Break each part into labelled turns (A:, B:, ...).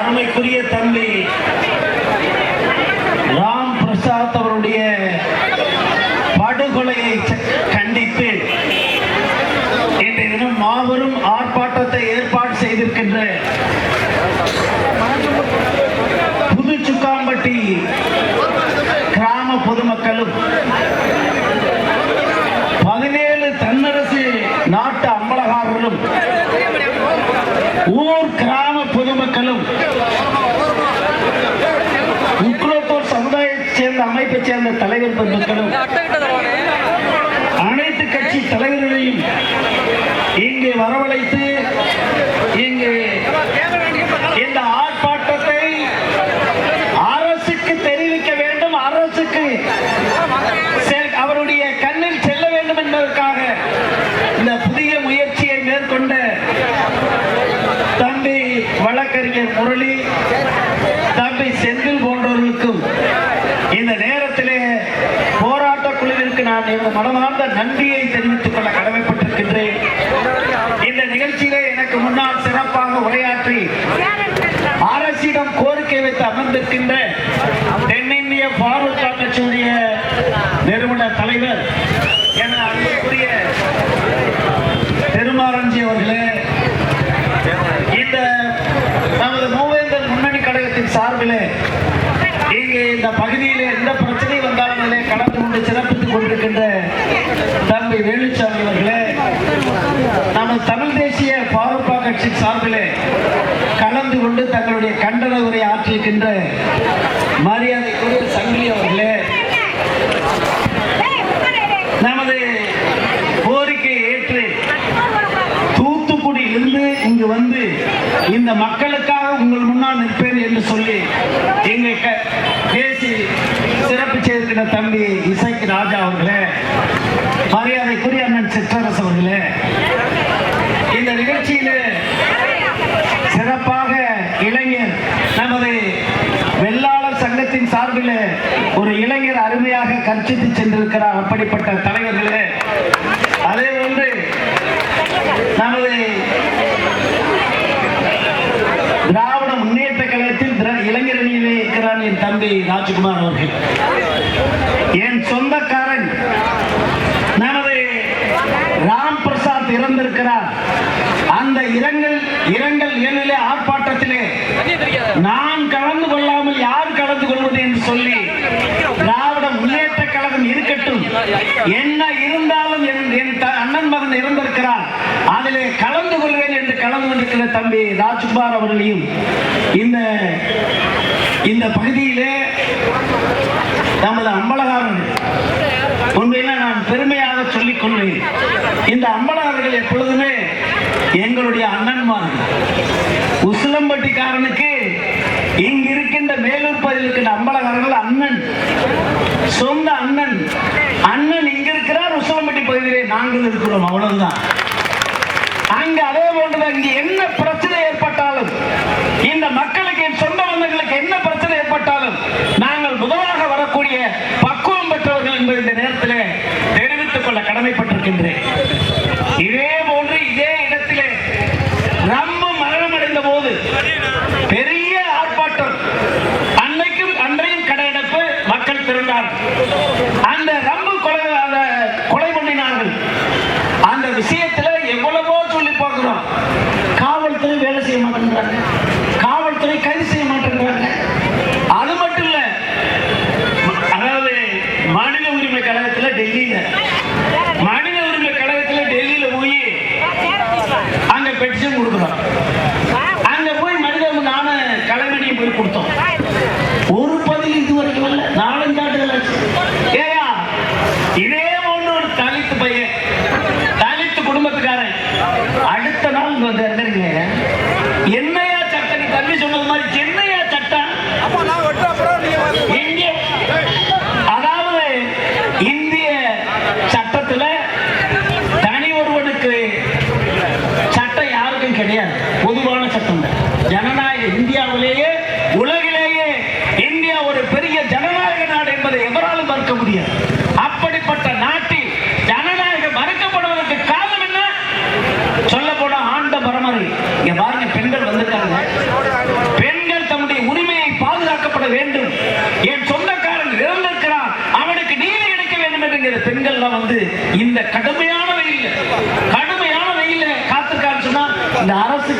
A: அருமைக்குரிய தம்பி. செந்தில் போன்றவர்களுக்கும் இந்த நேரத்திலே போராட்ட குழுவிற்கு நான் எனது மனமார்ந்த நன்றியை தெரிவித்துக் கொள்ள கடமைப்பட்டிருக்கின்றேன். இந்த நிகழ்ச்சியிலே எனக்கு முன்னால் சிறப்பாக உரையாற்றி அரசிடம் கோரிக்கை வைத்து அமர்ந்திருக்கின்ற தென்னிந்திய பாரூக் கட்சியுடைய நிறுவன தலைவர் என அன்புக்குரிய பெருமாரஞ்சி அவர்களே இந்த நமது மூவேந்தர் முன்னணி கழகத்தின் சார்பிலே இங்கே இந்த பகுதியிலே எந்த பிரச்சனை வந்தாலும் அதிலே கலந்து கொண்டு சிறப்பித்துக் கொண்டிருக்கின்ற தம்பி வேலுச்சாமி அவர்களே நமது தமிழ் தேசிய பாரூப்பா கட்சி சார்பிலே கலந்து கொண்டு தங்களுடைய கண்டன உரை ஆற்றியிருக்கின்ற மரியாதைக்குரிய சங்கிலி அவர்களே நமது கோரிக்கையை ஏற்று தூத்துக்குடியிலிருந்து இங்கு வந்து இந்த மக்களுக்காக உங்கள் முன்னால் நிற்பேன் என்று சொல்லி இங்கே க- பேசி சிறப்பு செய்திருக்கிற தம்பி இசைக்கு ராஜா அவர்களே மரியாதைக்குரிய அண்ணன் சிற்றரசு அவர்களே இந்த நிகழ்ச்சியிலே சிறப்பாக இளைஞர் நமது வெள்ளாளர் சங்கத்தின் சார்பில் ஒரு இளைஞர் அருமையாக கற்பித்து சென்றிருக்கிறார் அப்படிப்பட்ட தலைவர்களே. அதே போன்று நமது திராவிட முன்னேற்ற கழகத்தில் திர- இளைஞர் அணியிலே இருக்கிறான் என் தம்பி ராஜ்குமார் அவர்கள். என் சொந்தக்காரன் நமது ராம் பிரசாத் இறந்திருக்கிறார். அந்த இரங்கல் இரங்கல் ஏழிலே ஆர்ப்பாட்டத்திலே நான் கலந்து கொள்ளாமல் யார் கலந்து கொள்வது என்று சொல்லி திராவிட முன்னேற்ற கழகம் இருக்கட்டும் என்ன இருந்தாலும் என் அண்ணன் மகன் இறந்திருக்கிறார் அதிலே கலந்து கொள்வேன் என்று கலந்து கொண்டிருக்கிற தம்பி ராஜ்குமார் அவர்களையும். இந்த இந்த பகுதியிலே நமது அம்பலகாரர்கள். உண்மையில நான் பெருமையாக சொல்லிக் கொள்வேன் இந்த அம்பலகாரர்கள் எப்பொழுதுமே எங்களுடைய அண்ணன்மார்கள் உசிலம்பட்டிக்காரனுக்கு இங்கிருக்கின்ற மேலூர் பகுதியில் இருக்கின்ற அம்பலகாரர்கள் அண்ணன். சொந்த அண்ணன் அண்ணன் இங்க இருக்கிறார் உசிலம்பட்டி பகுதியிலே நாங்கள் இருக்கிறோம் அவ்வளவுதான்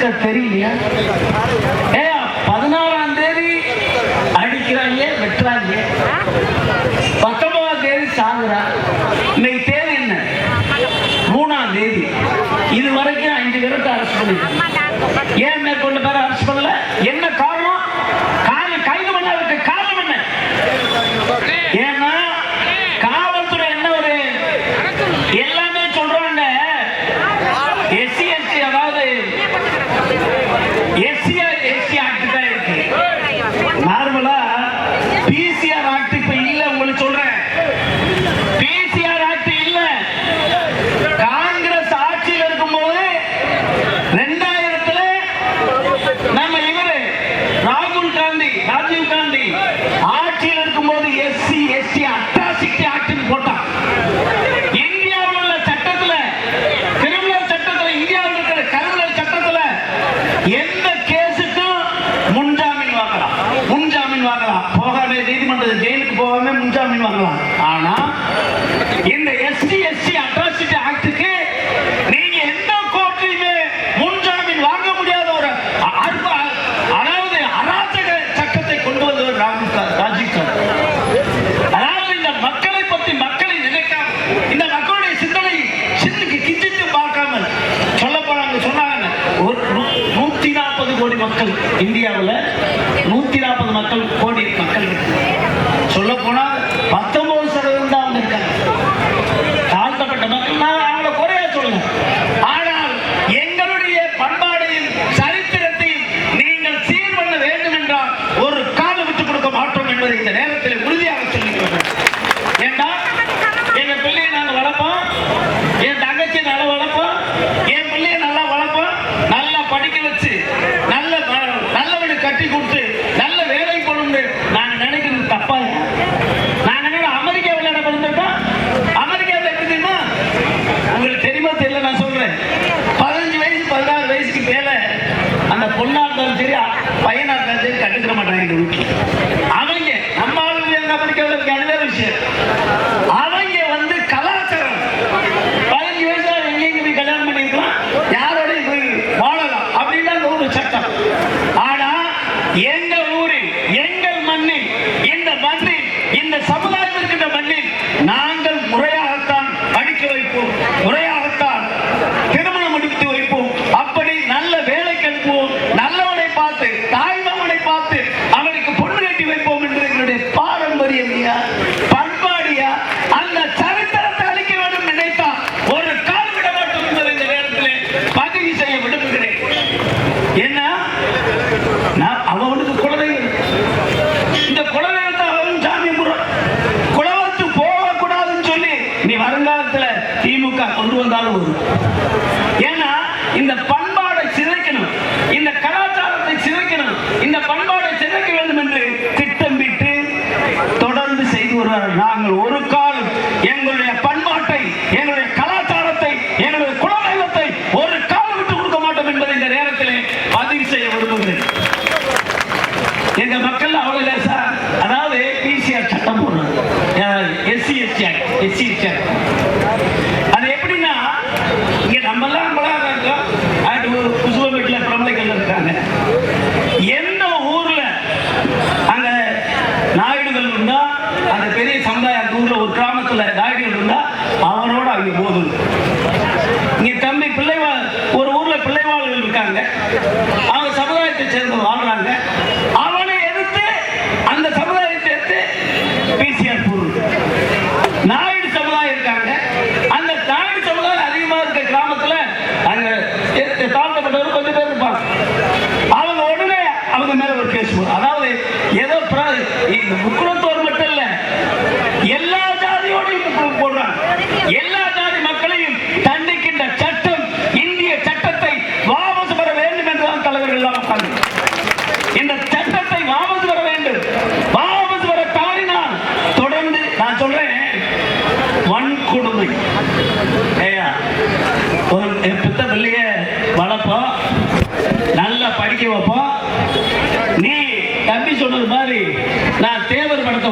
A: இருக்க தெரியலையா? பதினாறாம் தேதி அடிக்கிறாங்க வெட்டுறாங்க பத்தொன்பதாம் தேதி சாகுறா. இன்னைக்கு தேதி என்ன? மூணாம் தேதி. இது வரைக்கும் அஞ்சு பேருக்கு அரசு ஏன் மேற்கொண்டு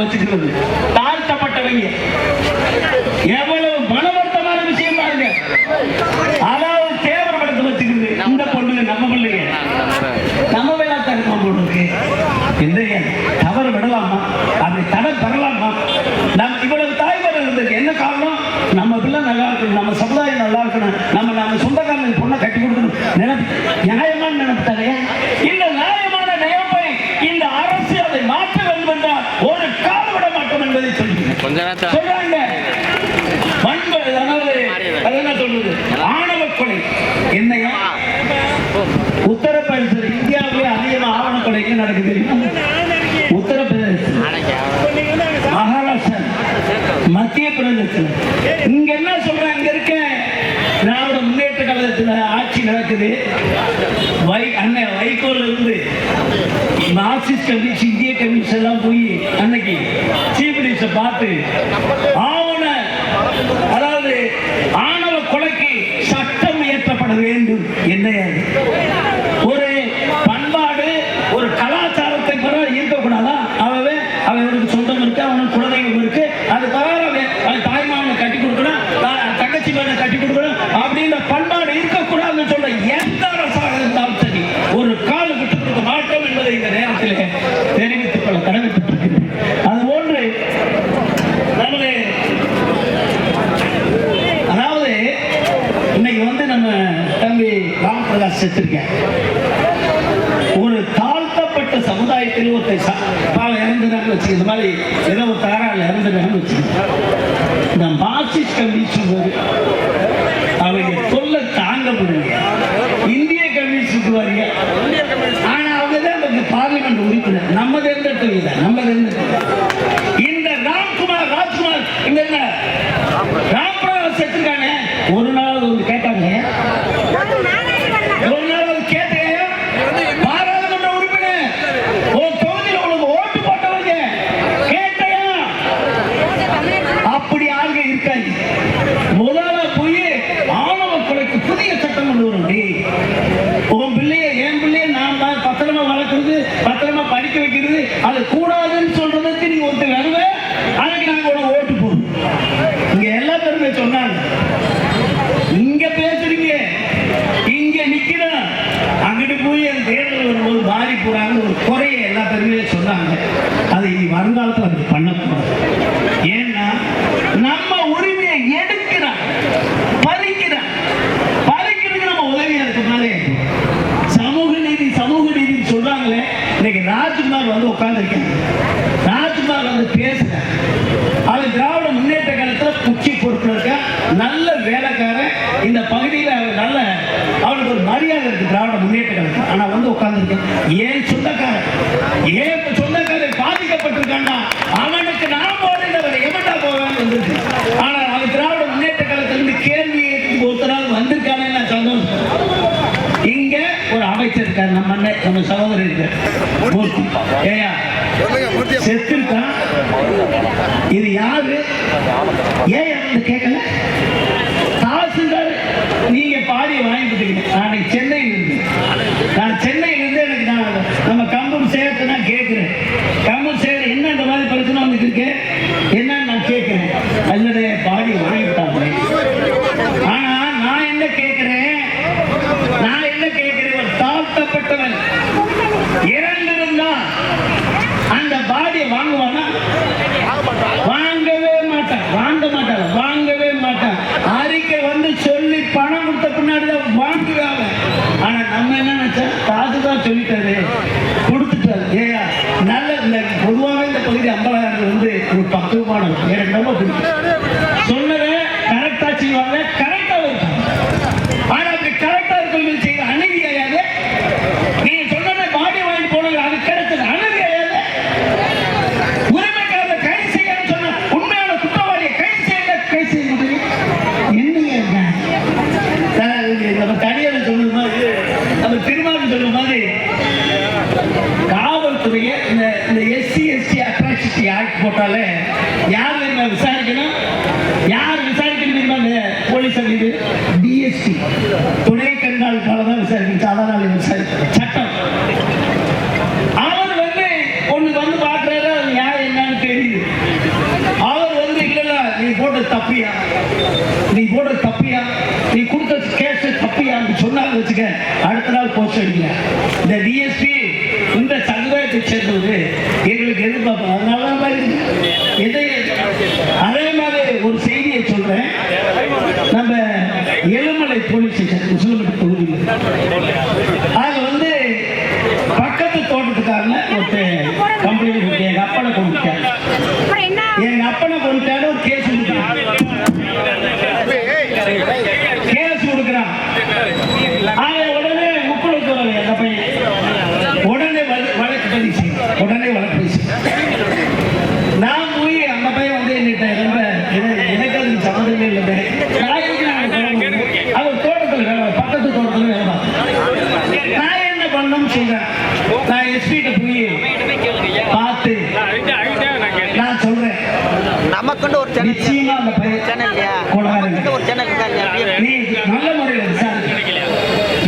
A: வச்சுக்கிறது
B: தாய்
A: சொல்றாங்க. பண்பு அதாவது அதெல்லாம் சொல்றது? ஆணவ கொலை. என்னையா? உத்தரப்பிரதேச இந்தியாவிலே அதிகமாக ஆவண கொலை எங்க நடக்குது. உத்தரப்பிரதேசம் மகாராஷ்டிரா மத்திய பிரதேசம் இங்க என்ன சொல்றாங்க? இங்க இருக்க திராவிட முன்னேற்ற கழகத்தில் ஆட்சி நடக்குது. வை அண்ணன் வைகோல இருந்து மார்க்சிஸ்ட் கம்யூனிஸ்ட் இந்திய கம்யூனிஸ்ட் எல்லாம் போய் அன்னைக்கு கைபேசியை பார்த்து ஆவண அதாவது ஆணவ கொலைக்கு சட்டம் இயற்றப்பட வேண்டும் என்ன ஒரு தாழ்த்தப்பட்ட சமுதாயத்தில் ஒருத்தர் பால் வச்சு இந்த மாதிரி ஏதோ ஒரு தகராறு இறந்துட்டாங்கன்னு வச்சு இந்த மார்க்சிஸ்ட் கம்யூனிஸ்ட் போது அவங்க தொல்லை தாங்க முடியல இந்திய கம்யூனிஸ்ட் வாரிய ஆனா அவங்கதான் பார்லிமெண்ட் உறுப்பினர். நம்ம தேர்ந்தெடுத்தவங்க நம்ம ஒரு செய்தியை சொல்றேன். நம்ம எலுமலை போலீஸ் ஸ்டேஷன் முஸ்லிம் தொகுதியில். ஒரு நல்ல முறையில் விசாரிக்கல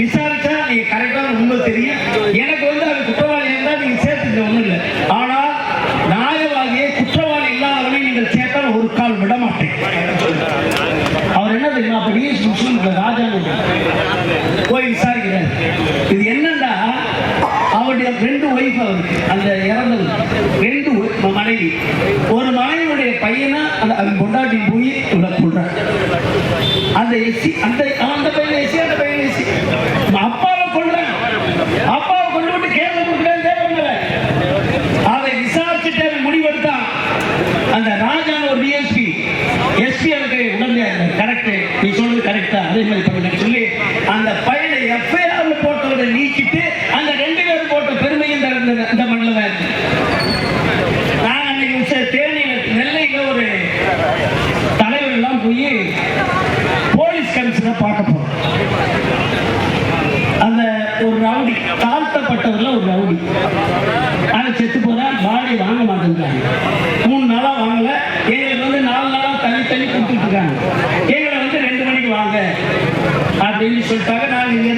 A: விசாரிச்சா நீங்க கரெக்டா உண்மை தெரியும். எனக்கு வந்து அது குற்றவாளி இருந்தா நீங்க சேர்த்துக்க ஒண்ணும் இல்லை. ஆனா நியாயவாதியை குற்றவாளி இல்லாதவனை நீங்கள் சேர்த்தால் ஒரு விட மாட்டேன் அவர் என்ன தெரியுமா? அப்படியே முஸ்லீம் ராஜா போய் விசாரிக்கிறேன் இது என்னன்னா அவருடைய ரெண்டு ஒய்ஃப் அவருக்கு அந்த இறந்தது ரெண்டு மனைவி. அந்த ஏசி அந்த அந்த பையன் ஏசி அந்த பையன் ஏசி அப்பாவை கொள்றேன் கொண்டு விட்டு கேள்வி கொடுக்குறேன் தேவையில்லை அதை விசாரிச்சுட்டு முடிவெடுத்தான். அந்த ராஜான ஒரு டிஎஸ்பி எஸ்பி எனக்கு உடனே கரெக்ட் கரெக்டா அதே மாதிரி சொல்லி அந்த பையனை எஃப்ஐஆர்ல போட்டவரை நீக்கிட்டு அந்த பார்க்க போறோம். அந்த ஒரு ரவுடி தாழ்த்தப்பட்டவர்ல ஒரு ரவுடி. ஆனா செத்து போனா பாடி வாங்க மாட்டேங்கிறாங்க மூணு நாளா வாங்கல. எங்களுக்கு வந்து நாலு நாளா தள்ளி தள்ளி கொடுத்துட்டு இருக்காங்க. எங்களை வந்து ரெண்டு மணிக்கு வாங்க அப்படின்னு சொல்லிட்டாங்க. நான் இங்க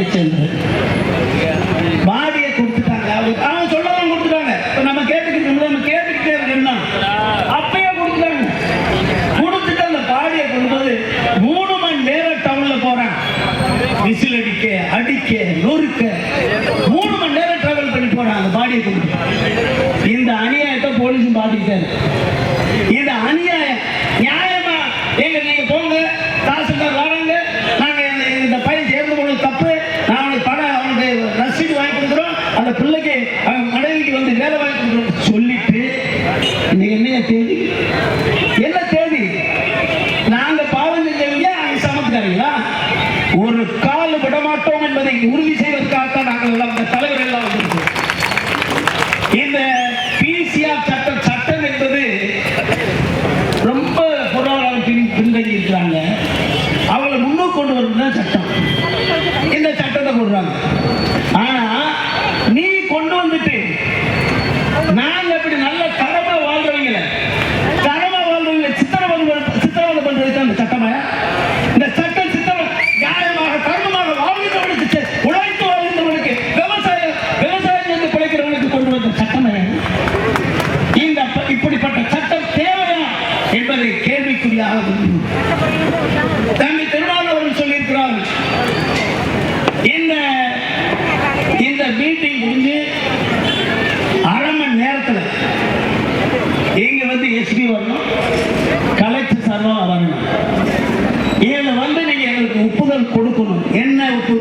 A: மாவட்டத்தை சேர்ந்த பாடியை கொடுத்துட்டாங்க. அவங்க அவங்க கொடுத்துட்டாங்க. நம்ம கேட்டுக்கிட்டு நம்ம கேட்டுக்கிட்டே இருக்கணும் அப்பயே கொடுத்துட்டாங்க. கொடுத்துட்டு அந்த பாடியை கொண்டு மூணு மணி நேரம் டவுன்ல போறான் விசில் அடிக்க அடிக்க நொறுக்க. மூணு மணி நேரம் டிராவல் பண்ணி போறான் அந்த பாடியை கொண்டு இந்த அநியாயத்தை போலீஸும் பார்த்துக்கிட்டாரு. இந்த அநியாயம் நியாயமா? எங்க எண்ணெய் விட்டு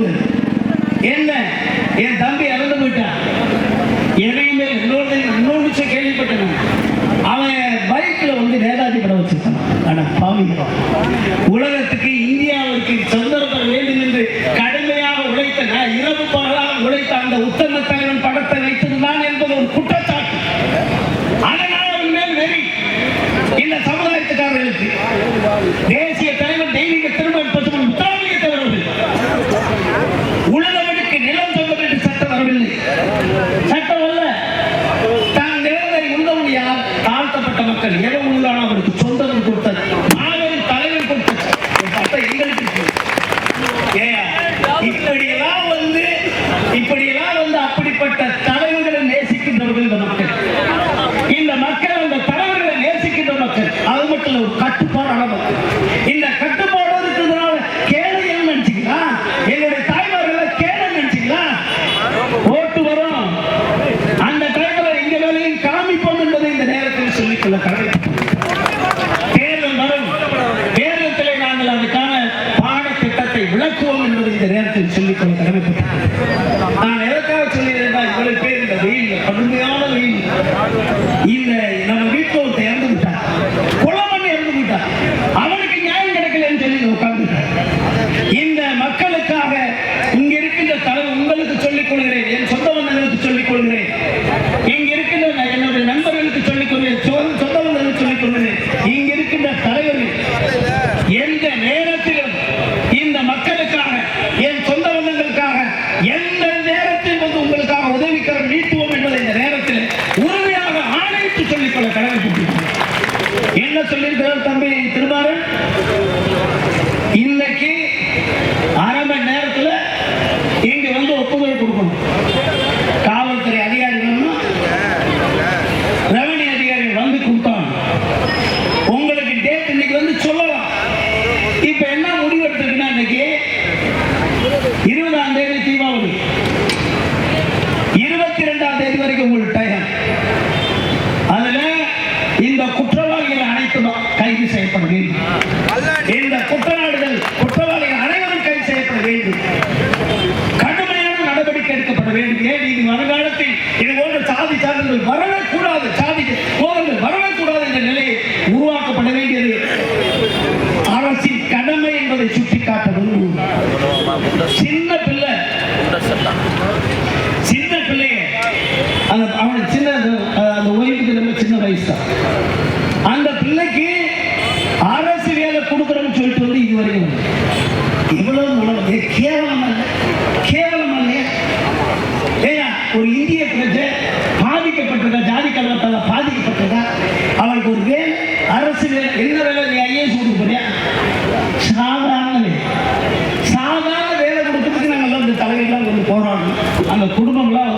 A: அந்த குடும்பம்லாம்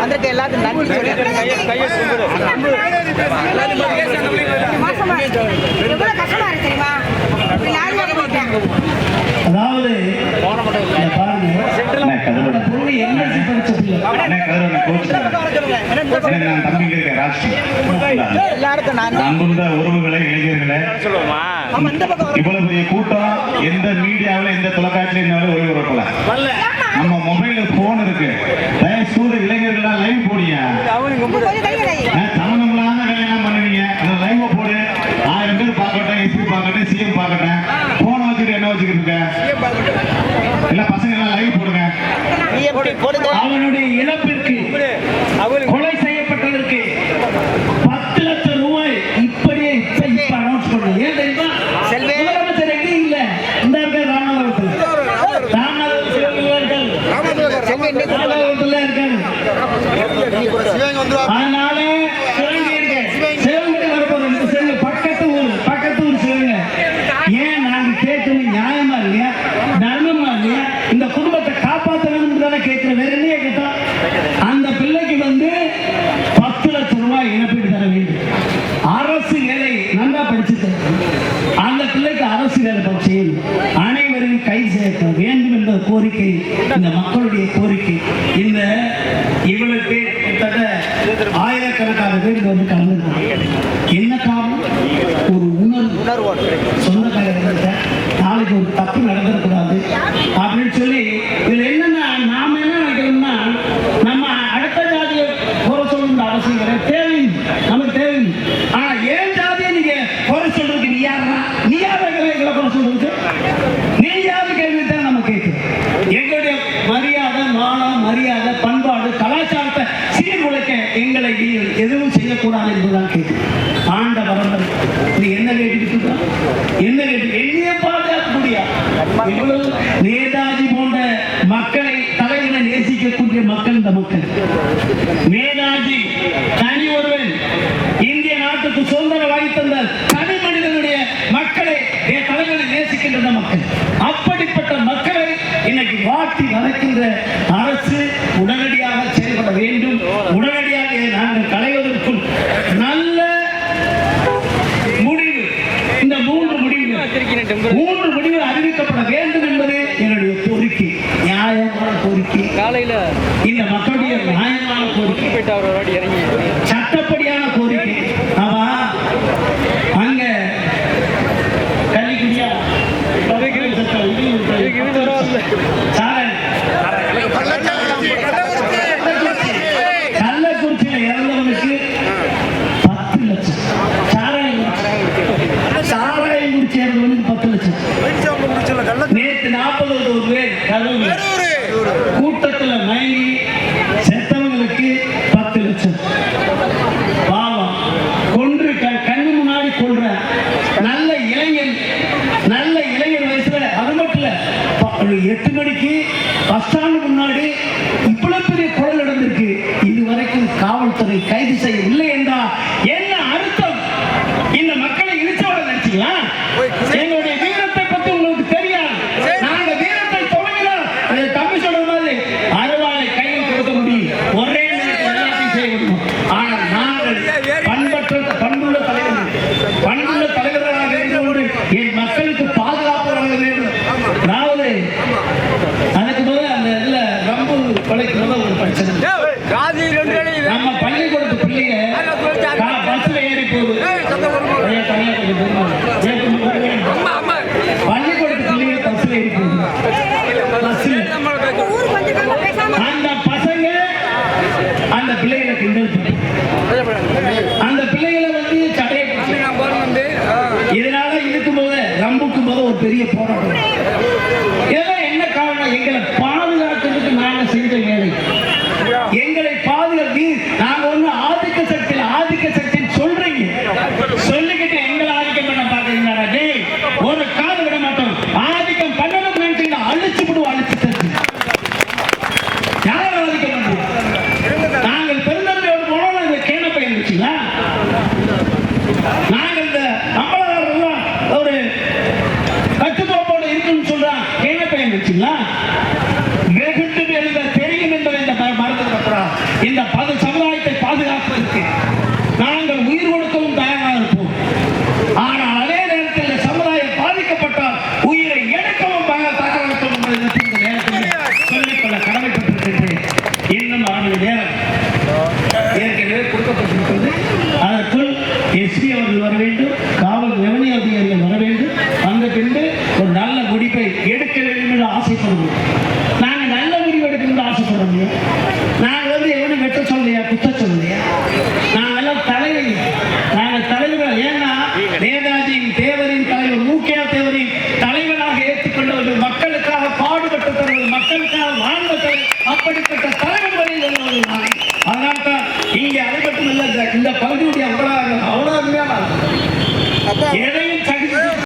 C: வந்துட்டு எல்லாத்துக்கும் நன்றி சொல்லி
A: அதாவது
C: எல்லாருக்கும் நான்
D: அன்புள்ள உறவுகளை இளைஞர்களை.
C: சொல்லுவோமா?
D: இவ்வளவு பெரிய கூட்டம் எந்த மீடியாவில் எந்த தொலைக்காட்சியிலும் ஒளிபரப்பல நம்ம மொபைல்ல போன் இருக்கு. தயவு சூழ இளைஞர்கள்லாம் லைவ் போடிய தமிழ்லான கல்யாணம் பண்ணுவீங்க. அந்த லைவ் போடு. ஆயிரம் பேர் பார்க்கட்டேன் எஸ்பி பார்க்கட்டேன் சிஎம் பார்க்கட்டேன் போன வச்சுட்டு என்ன வச்சுக்கிட்டு இருக்க? இல்ல பசங்க எல்லாம் லைவ் போடுங்க?
A: அவனுடைய இழப்பிற்கு கொலை ரூபாய் இழப்பீடு தர வேண்டும். அரசு வேலை நல்லா படிச்சு அந்த பிள்ளைக்கு அரசு வேலை செய்யும் அனைவரையும் கை சேர்க்க வேண்டும் என்ற கோரிக்கை இந்த மக்களுடைய கோரிக்கை. வேண்டிய மக்கள் இந்த மக்கள். நேதாஜி தனி ஒருவன் இந்திய நாட்டுக்கு சுதந்திரம் வாங்கி தந்த தனி மனிதனுடைய மக்களை என் தலைவரை நேசிக்கின்ற மக்கள். அப்படிப்பட்ட மக்களை இன்னைக்கு வாட்டி வளர்க்கின்ற அரசு உடனடியாக செயல்பட வேண்டும். உடனடியாக நாங்கள் களைவதற்குள் நல்ல முடிவு. இந்த மூன்று முடிவு
C: மூன்று அவரோட இறங்கி
A: சட்டப்படியான கோரிக்கை. பத்து லட்சம். நேற்று நாற்பது ஒரு கூட்டத்துல மயங்கி செத்த Yeah.